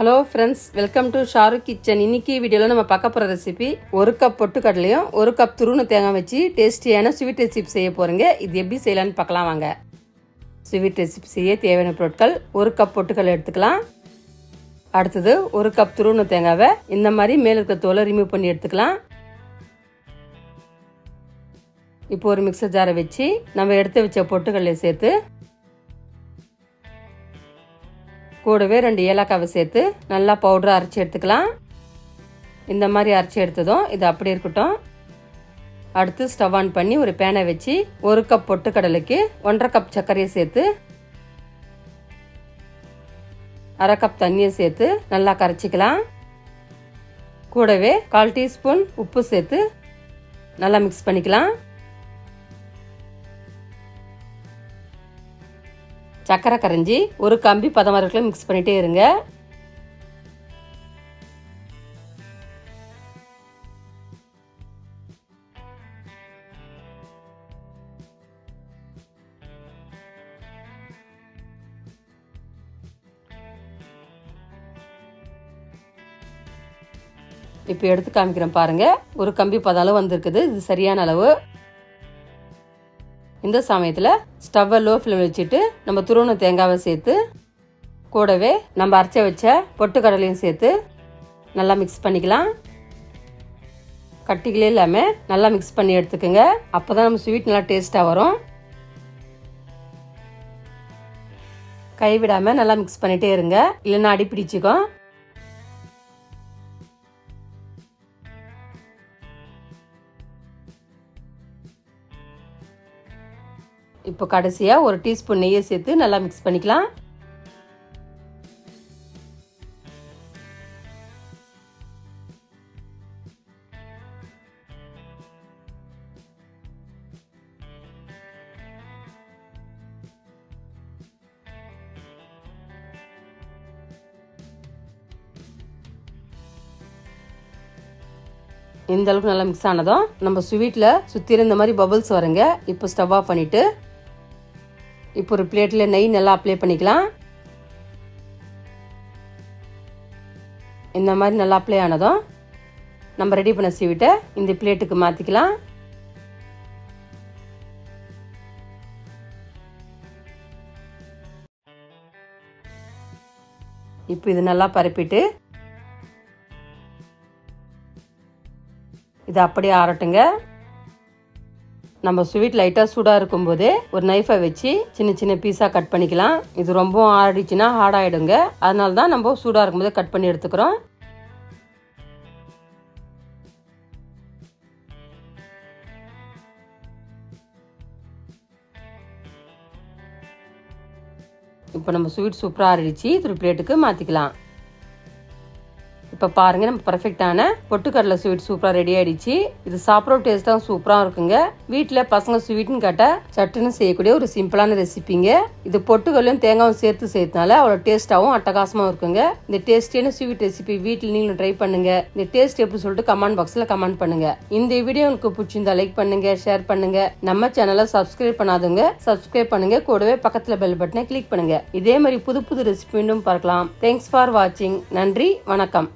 Hello friends welcome to Shahrukh kitchen இன்னைக்கு வீடியோவில் நம்ம பார்க்க போகிற ரெசிபி ஒரு கப் பொட்டுக்கடலையும் ஒரு கப் துருணு தேங்காய் வச்சு டேஸ்டியான ஸ்வீட் ரெசிபி செய்ய போகிறீங்க இது எப்படி செய்யலான்னு பார்க்கலாம் வாங்க. ஸ்வீட் ரெசிபி செய்ய தேவையான பொருட்கள் ஒரு கப் பொட்டுக்கடலை எடுத்துக்கலாம். அடுத்தது ஒரு கப் துருணு தேங்காவை இந்த மாதிரி மேலே இருக்க தோலை ரிமூவ் பண்ணி எடுத்துக்கலாம். இப்போ ஒரு மிக்சர் ஜாரை வச்சு நம்ம எடுத்து வச்ச பொட்டுக்கடலையை சேர்த்து கூடவே ரெண்டு ஏலக்காவை சேர்த்து நல்லா பவுடரை அரைச்சி எடுத்துக்கலாம். இந்த மாதிரி அரைச்சி எடுத்ததும் இது அப்படி இருக்கட்டும். அடுத்து ஸ்டவ் ஆன் பண்ணி ஒரு பேனை வச்சு ஒரு கப் பொட்டுக்கடலைக்கு ஒன்றரை கப் சர்க்கரையை சேர்த்து அரை கப் தண்ணியை சேர்த்து நல்லா கரைச்சிக்கலாம். கூடவே கால் டீஸ்பூன் உப்பு சேர்த்து நல்லா மிக்ஸ் பண்ணிக்கலாம். சக்கரை கரைஞ்சி ஒரு கம்பி பதம் வரைக்கும் மிக்ஸ் பண்ணிகிட்டே இருங்க. இப்போ எடுத்து காமிக்கிறேன் பாருங்கள் ஒரு கம்பி பதம் அளவு வந்திருக்குது. இது சரியான அளவு. இந்த சமயத்தில் ஸ்டவ்வை லோ ஃப்ளேம் வச்சுட்டு நம்ம துருவண தேங்காவை சேர்த்து கூடவே நம்ம அரைச்ச வச்ச பொட்டுக்கடலையும் சேர்த்து நல்லா மிக்ஸ் பண்ணிக்கலாம். கட்டிகளே இல்லாமல் நல்லா மிக்ஸ் பண்ணி எடுத்துக்கோங்க. அப்போ தான் நம்ம ஸ்வீட் நல்லா டேஸ்ட்டாக வரும். கைவிடாமல் நல்லா மிக்ஸ் பண்ணிகிட்டே இருங்க. இல்லைன்னா அடி பிடிச்சிக்கும் இப்போ கடைசியாக ஒரு டீஸ்பூன் நெய்யை சேர்த்து நல்லா மிக்ஸ் பண்ணிக்கலாம். இந்த அளவுக்கு நல்லா மிக்ஸ் ஆனதும் நம்ம ஸ்வீட்டில் சுற்றி இருந்த மாதிரி பபுள்ஸ் வருங்க. இப்போ ஸ்டவ் ஆஃப் பண்ணிவிட்டு இப்போ ஒரு பிளேட்டில் நெய் நல்லா அப்ளை பண்ணிக்கலாம். இந்த மாதிரி நல்லா அப்ளை ஆனதும் நம்ம ரெடி பண்ண சீவிட்டை இந்த பிளேட்டுக்கு மாற்றிக்கலாம் இப்போ இது நல்லா பரப்பிட்டு இது அப்படியே ஆறட்டுங்க. நம்ம ஸ்வீட் லைட்டாக சூடாக இருக்கும்போது ஒரு நைஃபை வச்சு சின்ன சின்ன பீஸாக கட் பண்ணிக்கலாம். இது ரொம்ப ஆடிச்சுன்னா ஹார்ட் ஆகிடுங்க அதனால தான் நம்ம சூடாக இருக்கும்போது கட் பண்ணி எடுத்துக்கிறோம். இப்போ நம்ம ஸ்வீட் சூப்பராக ஆறிடுச்சு. இது ஒரு பிளேட்டுக்கு மாற்றிக்கலாம் இப்போ பாருங்க நம்ம பர்ஃபெக்டான பொட்டுக்கடலை ஸ்வீட் சூப்பராக ரெடி ஆயிடுச்சு. இது சாப்பிட்ற டேஸ்ட்டாகவும் சூப்பராக இருக்குங்க. வீட்டில் பசங்க ஸ்வீட்னு கேட்டால் சட்டுன்னு செய்யக்கூடிய ஒரு சிம்பிளான ரெசிபிங்க இது பொட்டுக்கல்லையும் தேங்காயும் சேர்த்து செய்யறதுனால அவ்வளோ டேஸ்ட்டாகவும் அட்டகாசமாகவும் இருக்குங்க. இந்த டேஸ்டியான ஸ்வீட் ரெசிபி வீட்டில் நீங்களும் ட்ரை பண்ணுங்க. இந்த டேஸ்ட் எப்படி சொல்லிட்டு கமெண்ட் பாக்ஸில் கமெண்ட் பண்ணுங்க. இந்த வீடியோ உங்களுக்கு பிடிச்சிருந்தா லைக் பண்ணுங்க ஷேர் பண்ணுங்க. நம்ம சேனலை சப்ஸ்கிரைப் பண்ணாதவங்க சப்ஸ்கிரைப் பண்ணுங்க. கூடவே பக்கத்தில் பெல் பட்டனை கிளிக் பண்ணுங்க. இதே மாதிரி புது புது ரெசிபி மீண்டும் பார்க்கலாம். தேங்க்ஸ் ஃபார் வாட்சிங் நன்றி வணக்கம்.